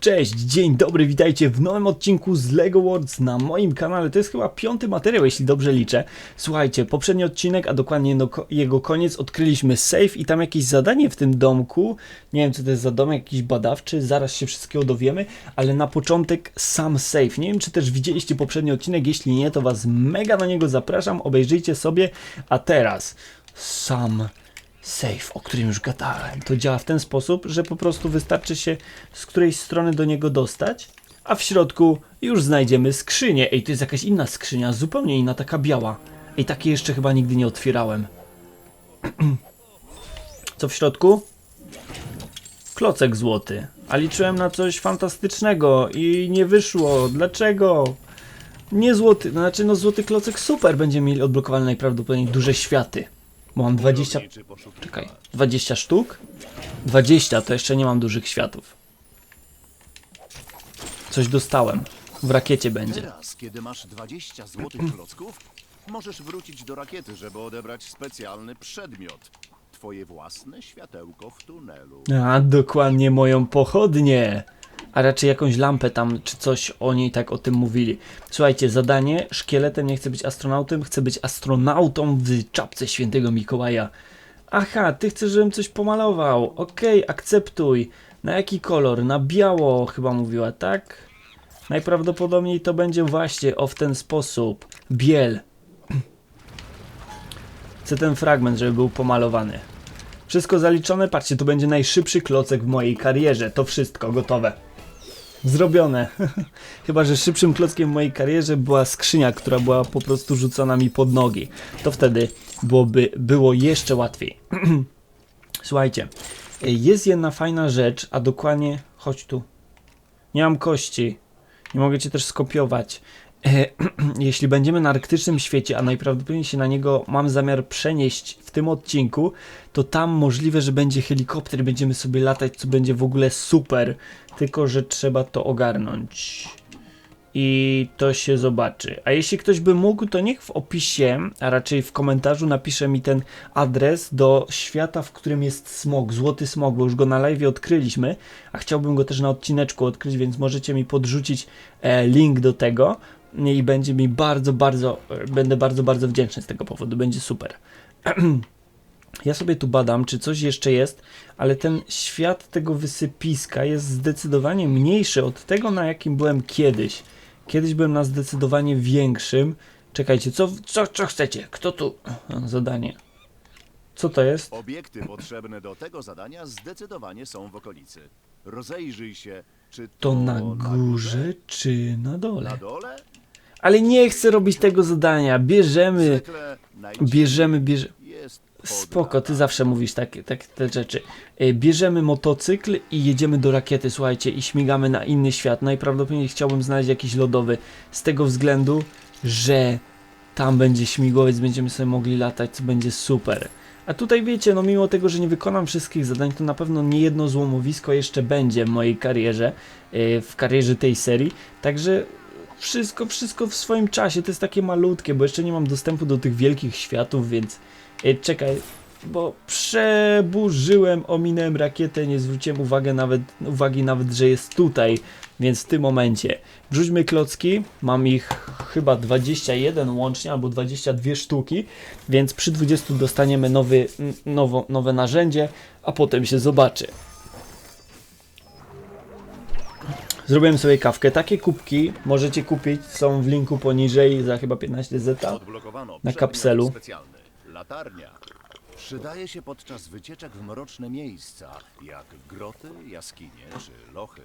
Cześć, dzień dobry, witajcie w nowym odcinku z LEGO Worlds na moim kanale. To jest chyba piąty materiał, jeśli dobrze liczę. Słuchajcie, poprzedni odcinek, a dokładnie no, jego koniec, odkryliśmy safe i tam jakieś zadanie w tym domku. Nie wiem, co to jest za domek, jakiś badawczy, zaraz się wszystkiego dowiemy, ale na początek sam safe. Nie wiem, czy też widzieliście poprzedni odcinek, jeśli nie, to was mega na niego zapraszam, obejrzyjcie sobie. A teraz sam safe, o którym już gadałem. To działa w ten sposób, że po prostu wystarczy się z którejś strony do niego dostać, a w środku już znajdziemy skrzynię. Ej, to jest jakaś inna skrzynia, zupełnie inna, taka biała. Ej, takiej jeszcze chyba nigdy nie otwierałem. Co w środku? Klocek złoty. A liczyłem na coś fantastycznego i nie wyszło. Dlaczego? Nie złoty, znaczy no złoty klocek super będziemy mieli odblokowane najprawdopodobniej duże światy. Bo mam 20, Budowniczy poszukiwacz. Czekaj, 20 sztuk? 20 to jeszcze nie mam dużych światów. Coś dostałem. W rakiecie będzie. Teraz, kiedy masz 20 złotych klocków, możesz wrócić do rakiety, żeby odebrać specjalny przedmiot. Twoje własne światełko w tunelu. A, dokładnie moją pochodnię. A raczej jakąś lampę tam, czy coś o niej tak o tym mówili. Słuchajcie, zadanie, szkieletem nie chcę być astronautem, chcę być astronautą w czapce świętego Mikołaja. Aha, ty chcesz, żebym coś pomalował. Okej, akceptuj. Na jaki kolor? Na biało chyba mówiła, tak? Najprawdopodobniej to będzie właśnie o w ten sposób. Biel. Chcę ten fragment, żeby był pomalowany. Wszystko zaliczone, patrzcie, to będzie najszybszy klocek w mojej karierze. To wszystko gotowe. Zrobione. Chyba, że szybszym klockiem w mojej karierze była skrzynia, która była po prostu rzucona mi pod nogi. To wtedy byłoby było jeszcze łatwiej. Słuchajcie, jest jedna fajna rzecz, a dokładnie chodź tu. Nie mam kości. Nie mogę cię też skopiować. E, Jeśli będziemy na arktycznym świecie, a najprawdopodobniej się na niego mam zamiar przenieść w tym odcinku, to tam możliwe, że będzie helikopter, będziemy sobie latać, co będzie w ogóle super. Tylko, że trzeba to ogarnąć. I to się zobaczy. A jeśli ktoś by mógł, to niech w opisie, a raczej w komentarzu napisze mi ten adres do świata, w którym jest smog, złoty smog, bo już go na live odkryliśmy, a chciałbym go też na odcineczku odkryć, więc możecie mi podrzucić e, link do tego i będzie mi bardzo, bardzo, będę bardzo, bardzo wdzięczny z tego powodu, będzie super. Ja sobie tu badam, czy coś jeszcze jest, ale ten świat tego wysypiska jest zdecydowanie mniejszy od tego, na jakim byłem kiedyś. Kiedyś byłem na zdecydowanie większym. Czekajcie, co, co, co chcecie? Kto tu? Zadanie. Co to jest? Obiekty potrzebne do tego zadania zdecydowanie są w okolicy. Rozejrzyj się, czy to, To na górze czy na Na dole? Ale nie chcę robić tego zadania. Bierzemy, bierzemy, bierzemy. Spoko, ty zawsze mówisz takie, tak, te rzeczy. E, Bierzemy motocykl i jedziemy do rakiety, słuchajcie, i śmigamy na inny świat. Najprawdopodobniej chciałbym znaleźć jakiś lodowy, z tego względu, że tam będzie śmigłowiec, będziemy sobie mogli latać, co będzie super. A tutaj wiecie, no mimo tego, że nie wykonam wszystkich zadań, to na pewno nie jedno złomowisko jeszcze będzie w mojej karierze, e, w karierze tej serii, także wszystko, wszystko w swoim czasie, to jest takie malutkie, bo jeszcze nie mam dostępu do tych wielkich światów, więc e, czekaj, bo przeburzyłem, ominąłem rakietę, nie zwróciłem uwagę nawet, uwagi nawet, że jest tutaj, więc w tym momencie. Wrzućmy klocki, mam ich chyba 21 łącznie, albo 22 sztuki, więc przy 20 dostaniemy nowy, nowo, nowe narzędzie, a potem się zobaczy. Zrobiłem sobie kawkę. Takie kubki możecie kupić, są w linku poniżej za chyba 15 zeta. Na kapselu. Latarnia. Przydaje się podczas wycieczek w mroczne miejsca, jak groty, jaskinie czy lochy.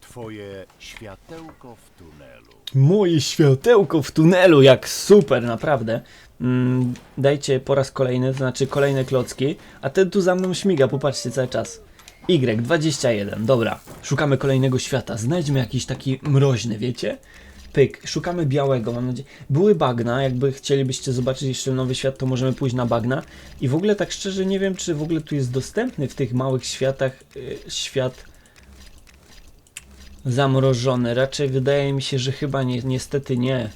Twoje światełko w tunelu. Moje światełko w tunelu, jak super, naprawdę. Mm, dajcie po raz kolejny, to znaczy kolejne klocki, a ten tu za mną śmiga, popatrzcie cały czas. Y21, dobra. Szukamy kolejnego świata. Znajdźmy jakiś taki mroźny, wiecie? Pyk, szukamy białego, mam nadzieję. Były bagna, jakby chcielibyście zobaczyć jeszcze nowy świat, to możemy pójść na bagna. I w ogóle tak szczerze nie wiem, czy w ogóle tu jest dostępny w tych małych światach y, świat zamrożony. Raczej wydaje mi się, że chyba nie, niestety nie.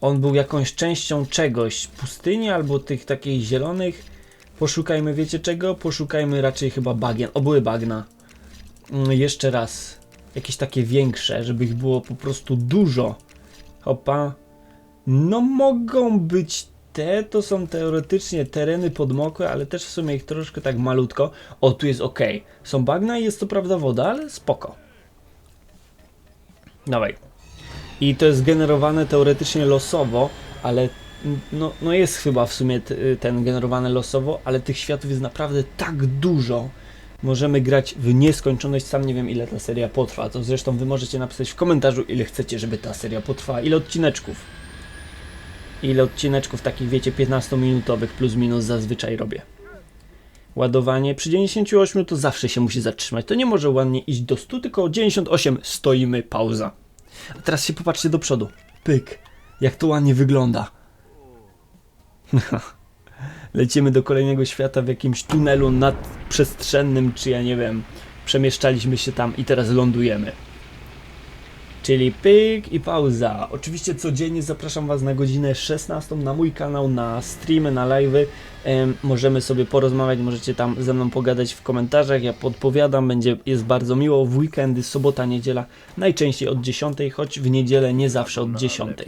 On był jakąś częścią czegoś, pustyni albo tych takich zielonych. Poszukajmy, wiecie czego? Poszukajmy raczej chyba bagien. O, były bagna. mm, jeszcze raz jakieś takie większe, żeby ich było po prostu dużo. Hopa. No mogą być te, to są teoretycznie tereny podmokłe, ale też w sumie ich troszkę tak malutko. O, tu jest ok. Są bagna i jest to prawda woda, ale spoko. Dawaj. I to jest generowane teoretycznie losowo, ale no, no jest chyba w sumie t- ten generowany losowo, ale tych światów jest naprawdę tak dużo. Możemy grać w nieskończoność, sam nie wiem ile ta seria potrwa, to zresztą wy możecie napisać w komentarzu ile chcecie, żeby ta seria potrwała, ile odcineczków. Ile odcineczków takich wiecie 15-minutowych plus minus zazwyczaj robię. Ładowanie przy 98 to zawsze się musi zatrzymać. To nie może ładnie iść do 100, tylko 98 stoimy, pauza. A teraz się popatrzcie do przodu. Pyk. Jak to ładnie wygląda. Lecimy do kolejnego świata w jakimś tunelu nadprzestrzennym, czy ja nie wiem. Przemieszczaliśmy się tam i teraz lądujemy. Czyli pyk i pauza. Oczywiście codziennie zapraszam Was na godzinę 16 na mój kanał, na streamy, na live'y. Em, możemy sobie porozmawiać, możecie tam ze mną pogadać w komentarzach. Ja podpowiadam, będzie, jest bardzo miło. W weekendy, sobota, niedziela, najczęściej od 10, choć w niedzielę nie zawsze od Na 10.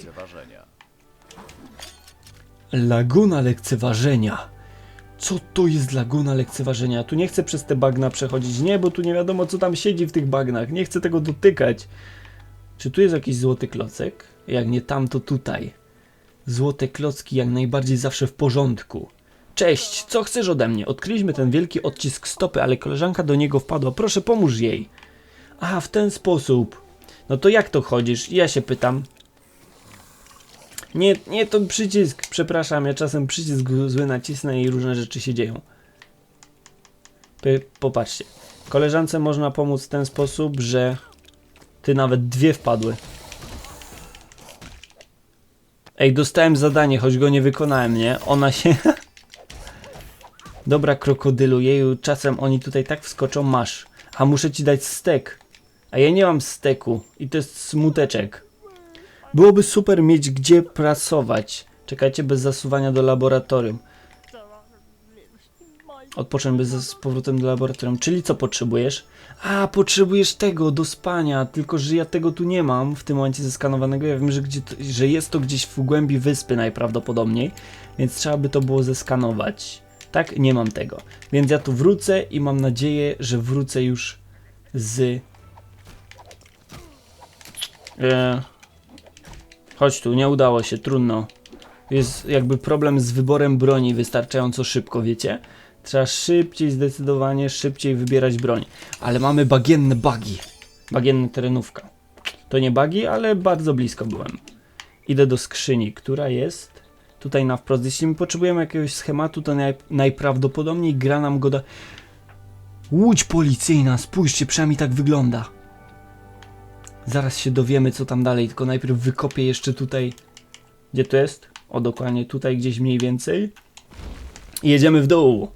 Laguna lekceważenia. Co to jest laguna lekceważenia? Tu nie chcę przez te bagna przechodzić. Nie, bo tu nie wiadomo, co tam siedzi w tych bagnach. Nie chcę tego dotykać. Czy tu jest jakiś złoty klocek? Jak nie tam, to tutaj. Złote klocki jak najbardziej zawsze w porządku. Cześć, co chcesz ode mnie? Odkryliśmy ten wielki odcisk stopy, ale koleżanka do niego wpadła. Proszę, pomóż jej. A, w ten sposób. No to jak to chodzisz? Ja się pytam. Nie, nie, to przycisk. Przepraszam, ja czasem przycisk zły nacisnę i różne rzeczy się dzieją. Popatrzcie. Koleżance można pomóc w ten sposób, że ty nawet dwie wpadły. Ej, dostałem zadanie, choć go nie wykonałem, nie? Ona się... Dobra, krokodylu, jeju, czasem oni tutaj tak wskoczą, masz. A muszę ci dać stek. A ja nie mam steku i to jest smuteczek. Byłoby super mieć gdzie pracować. Czekajcie, bez zasuwania do laboratorium. Odpocząć bez z powrotem do laboratorium. Czyli co potrzebujesz? A, potrzebujesz tego do spania, tylko że ja tego tu nie mam w tym momencie zeskanowanego. Ja wiem, że, gdzie to, że jest to gdzieś w głębi wyspy najprawdopodobniej, więc trzeba by to było zeskanować. Tak, nie mam tego. Więc ja tu wrócę i mam nadzieję, że wrócę już z. E, chodź tu, nie udało się, trudno. Jest jakby problem z wyborem broni wystarczająco szybko, wiecie? Trzeba szybciej, zdecydowanie szybciej wybierać broń. Ale mamy bagienne bagi. Bagienne terenówka. To nie bagi, ale bardzo blisko byłem. Idę do skrzyni, która jest tutaj na wprost. Jeśli my potrzebujemy jakiegoś schematu, to naj, najprawdopodobniej gra nam go da... Łódź policyjna, spójrzcie, przynajmniej tak wygląda. Zaraz się dowiemy, co tam dalej, tylko najpierw wykopię jeszcze tutaj... Gdzie to jest? O, dokładnie tutaj gdzieś mniej więcej. I jedziemy w dół.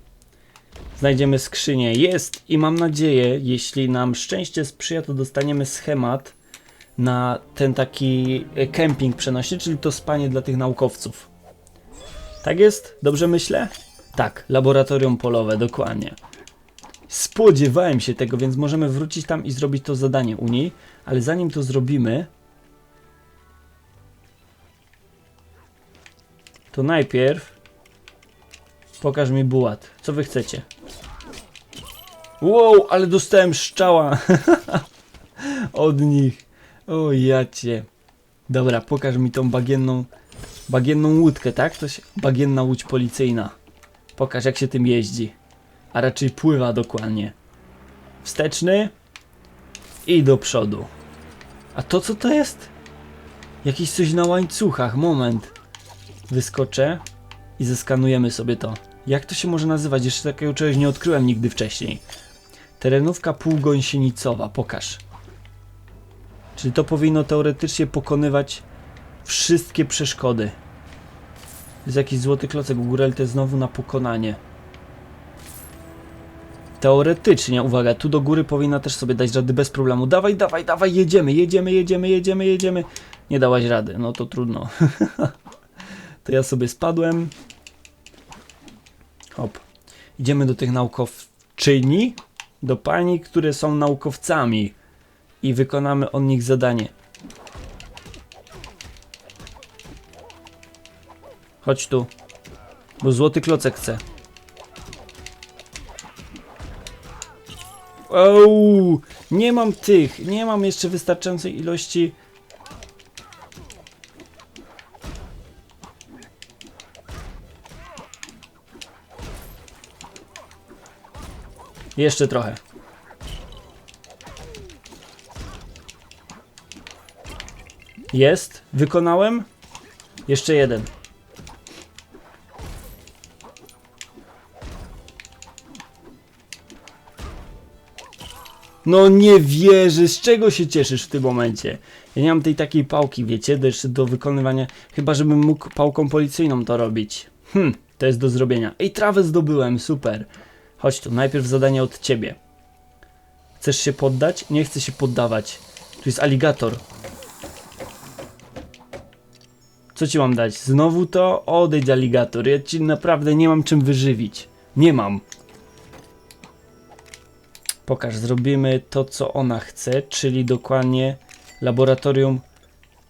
Znajdziemy skrzynię. Jest i mam nadzieję, jeśli nam szczęście sprzyja, to dostaniemy schemat na ten taki e, kemping przenośny, czyli to spanie dla tych naukowców. Tak jest? Dobrze myślę? Tak, laboratorium polowe, dokładnie. Spodziewałem się tego, więc możemy wrócić tam i zrobić to zadanie u niej, ale zanim to zrobimy, to najpierw pokaż mi bułat. Co wy chcecie? Wow, ale dostałem szczała od nich. O jacie. Dobra, pokaż mi tą bagienną, bagienną łódkę, tak? To się, bagienna łódź policyjna. Pokaż jak się tym jeździ. A raczej pływa dokładnie. Wsteczny i do przodu. A to co to jest? Jakieś coś na łańcuchach, moment. Wyskoczę i zeskanujemy sobie to. Jak to się może nazywać? Jeszcze takiego czegoś nie odkryłem nigdy wcześniej. Terenówka półgąsienicowa, pokaż. Czyli to powinno teoretycznie pokonywać wszystkie przeszkody. Jest jakiś złoty klocek u to jest znowu na pokonanie. Teoretycznie, uwaga, tu do góry powinna też sobie dać rady bez problemu. Dawaj, dawaj, dawaj, jedziemy, jedziemy, jedziemy, jedziemy, jedziemy. Nie dałaś rady, no to trudno. to ja sobie spadłem. Hop. Idziemy do tych naukowczyni. Do pani, które są naukowcami. I wykonamy od nich zadanie. Chodź tu. Bo złoty klocek chce. Ouu, nie mam tych, nie mam jeszcze wystarczającej ilości. Jeszcze trochę. Jest, wykonałem. Jeszcze jeden. No nie wierzę, z czego się cieszysz w tym momencie? Ja nie mam tej takiej pałki, wiecie, jeszcze do wykonywania, chyba żebym mógł pałką policyjną to robić. Hm, to jest do zrobienia. Ej, trawę zdobyłem, super. Chodź tu, najpierw zadanie od ciebie. Chcesz się poddać? Nie chcę się poddawać. Tu jest aligator. Co ci mam dać? Znowu to? Odejdź aligator, ja ci naprawdę nie mam czym wyżywić. Nie mam. Pokaż, zrobimy to, co ona chce, czyli dokładnie laboratorium.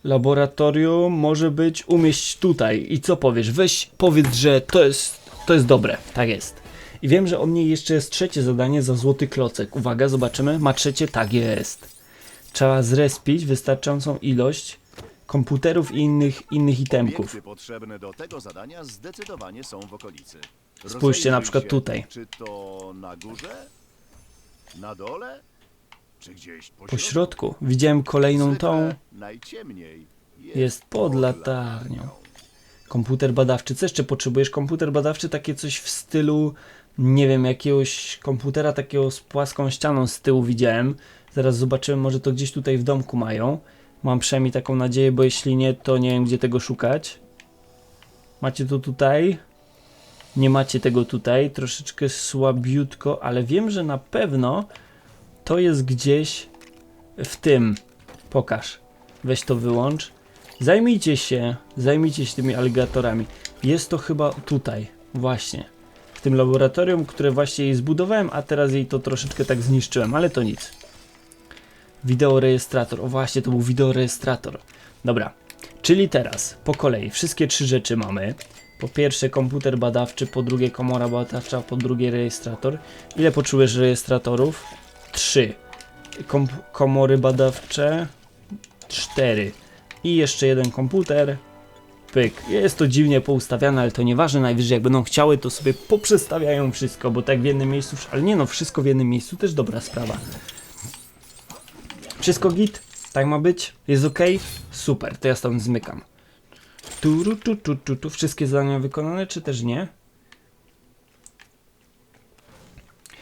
Laboratorium może być umieść tutaj. I co powiesz? Weź, powiedz, że to jest, to jest dobre. Tak jest. I wiem, że od niej jeszcze jest trzecie zadanie za złoty klocek. Uwaga, zobaczymy. Ma trzecie? Tak jest. Trzeba zrespić wystarczającą ilość komputerów i innych, innych itemków. Obiekty potrzebne do tego zadania zdecydowanie są w okolicy. Spójrzcie na Rozejrzyj przykład się, tutaj. Czy to na górze? Na dole? Czy gdzieś po, Po środku widziałem kolejną Zwykle tą. Najciemniej Jest pod latarnią. Komputer badawczy. Co jeszcze potrzebujesz? Komputer badawczy, takie coś w stylu, nie wiem, jakiegoś komputera takiego z płaską ścianą z tyłu widziałem. Zaraz zobaczymy, może to gdzieś tutaj w domku mają. Mam przynajmniej taką nadzieję, bo jeśli nie, to nie wiem, gdzie tego szukać. Macie to tutaj? Nie macie tego tutaj. Troszeczkę słabiutko, ale wiem, że na pewno to jest gdzieś w tym. Pokaż. Weź to wyłącz. Zajmijcie się, zajmijcie się tymi aligatorami. Jest to chyba tutaj, właśnie. W tym laboratorium, które właśnie jej zbudowałem, a teraz jej to troszeczkę tak zniszczyłem, ale to nic. Wideorejestrator. O właśnie, to był wideorejestrator. Dobra, czyli teraz po kolei wszystkie trzy rzeczy mamy. Po pierwsze komputer badawczy, po drugie komora badawcza, po drugie rejestrator. Ile potrzebujesz rejestratorów? Trzy. Kom komory badawcze? Cztery. I jeszcze jeden komputer. Pyk. Jest to dziwnie poustawiane, ale to nieważne. Najwyżej jak będą chciały, to sobie poprzestawiają wszystko, bo tak w jednym miejscu, ale nie no, wszystko w jednym miejscu też dobra sprawa. Wszystko git? Tak ma być? Jest ok? Super, to ja stąd zmykam. Tu, tu, tu, tu, tu. Wszystkie zadania wykonane, czy też nie?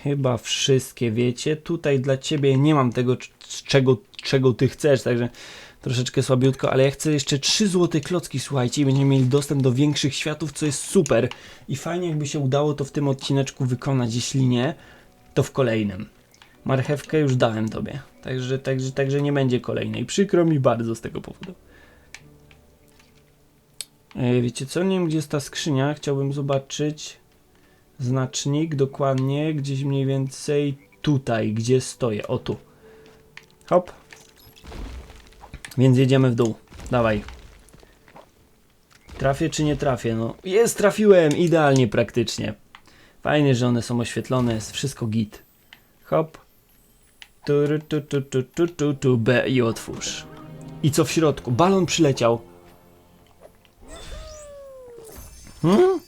Chyba wszystkie, wiecie. Tutaj dla ciebie nie mam tego, czego, czego ty chcesz, także troszeczkę słabiutko, ale ja chcę jeszcze 3 złote klocki, słuchajcie, i będziemy mieli dostęp do większych światów, co jest super. I fajnie, jakby się udało to w tym odcineczku wykonać. Jeśli nie, to w kolejnym. Marchewkę już dałem tobie, także, także, także nie będzie kolejnej. Przykro mi bardzo z tego powodu. E, wiecie co? Nie wiem, gdzie jest ta skrzynia. Chciałbym zobaczyć znacznik dokładnie, gdzieś mniej więcej tutaj, gdzie stoję. O tu. Hop. Więc jedziemy w dół. Dawaj. Trafię czy nie trafię? No, jest, trafiłem! Idealnie praktycznie. Fajnie, że one są oświetlone, jest wszystko git. Hop. Tu, tu, tu, tu, tu, tu, tu, B i otwórz. I co w środku? Balon przyleciał. Hmm?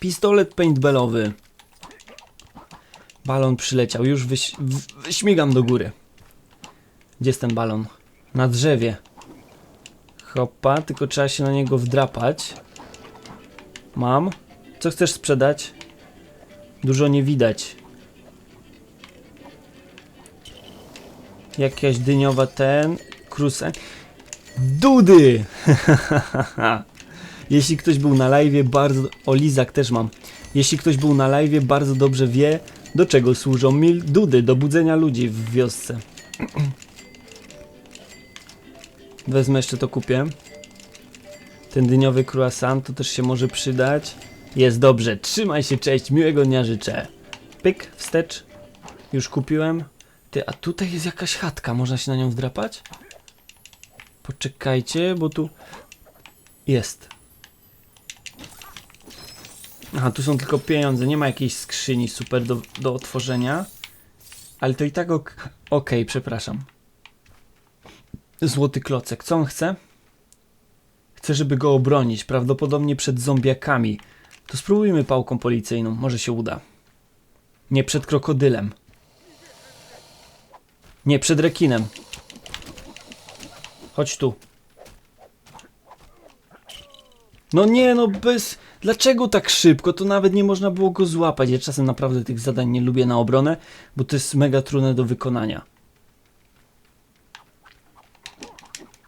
Pistolet paintballowy. Balon przyleciał. Już wyś wyśmigam do góry. Gdzie jest ten balon? Na drzewie. Hopa, tylko trzeba się na niego wdrapać. Mam. Co chcesz sprzedać? Dużo nie widać. Jakaś dyniowa ten. Krusę. Dudy! Jeśli ktoś był na live, bardzo. O, lizak też mam. Jeśli ktoś był na live, bardzo dobrze wie, do czego służą mil dudy, do budzenia ludzi w wiosce. Wezmę jeszcze to kupię. Ten dyniowy croissant to też się może przydać. Jest dobrze, trzymaj się, cześć, miłego dnia życzę. Pyk, wstecz. Już kupiłem. Ty, a tutaj jest jakaś chatka, można się na nią wdrapać? Poczekajcie, bo tu jest. Aha, tu są tylko pieniądze, nie ma jakiejś skrzyni super do, do otworzenia. Ale to i tak ok. Okej, przepraszam. Złoty klocek, co on chce? Chce, żeby go obronić, prawdopodobnie przed zombiakami. To spróbujmy pałką policyjną, może się uda. Nie przed krokodylem. Nie, przed rekinem. Chodź tu. No nie, no bez... Dlaczego tak szybko? To nawet nie można było go złapać. Ja czasem naprawdę tych zadań nie lubię na obronę, bo to jest mega trudne do wykonania.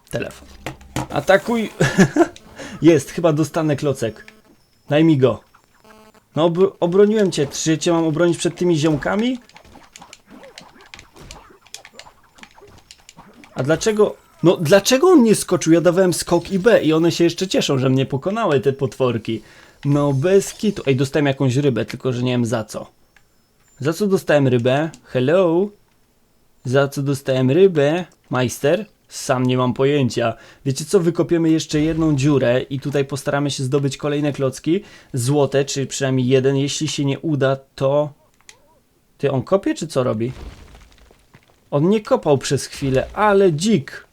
Telefon. Atakuj! jest, chyba dostanę klocek. Daj mi go. No, obr- obroniłem cię. Czy cię mam obronić przed tymi ziomkami? A dlaczego... No, dlaczego on nie skoczył? Ja dawałem skok i B i one się jeszcze cieszą, że mnie pokonały te potworki. No, bez kitu. Ej, dostałem jakąś rybę, tylko że nie wiem za co. Za co dostałem rybę? Hello? Za co dostałem rybę? Majster? Sam nie mam pojęcia. Wiecie co? Wykopiemy jeszcze jedną dziurę i tutaj postaramy się zdobyć kolejne klocki. Złote, czy przynajmniej jeden. Jeśli się nie uda, to... Ty, on kopie, czy co robi? On nie kopał przez chwilę, ale dzik.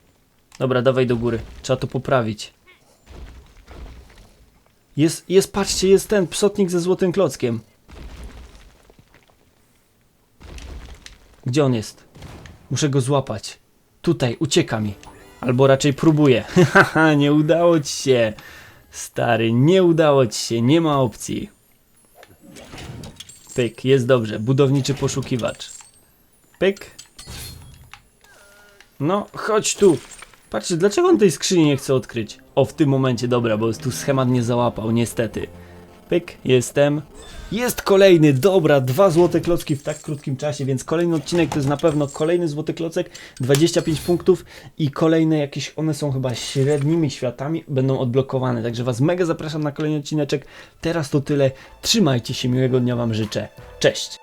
Dobra, dawaj do góry. Trzeba to poprawić. Jest, jest, patrzcie, jest ten psotnik ze złotym klockiem. Gdzie on jest? Muszę go złapać. Tutaj, ucieka mi. Albo raczej próbuję. Haha, nie udało ci się. Stary, nie udało ci się, nie ma opcji. Pyk, jest dobrze. Budowniczy poszukiwacz. Pyk. No, chodź tu. Patrzcie, dlaczego on tej skrzyni nie chce odkryć? O, w tym momencie, dobra, bo tu schemat nie załapał, niestety. Pyk, jestem. Jest kolejny, dobra, dwa złote klocki w tak krótkim czasie, więc kolejny odcinek to jest na pewno kolejny złoty klocek, 25 punktów i kolejne jakieś, one są chyba średnimi światami, będą odblokowane, także Was mega zapraszam na kolejny odcineczek. Teraz to tyle, trzymajcie się, miłego dnia Wam życzę, cześć!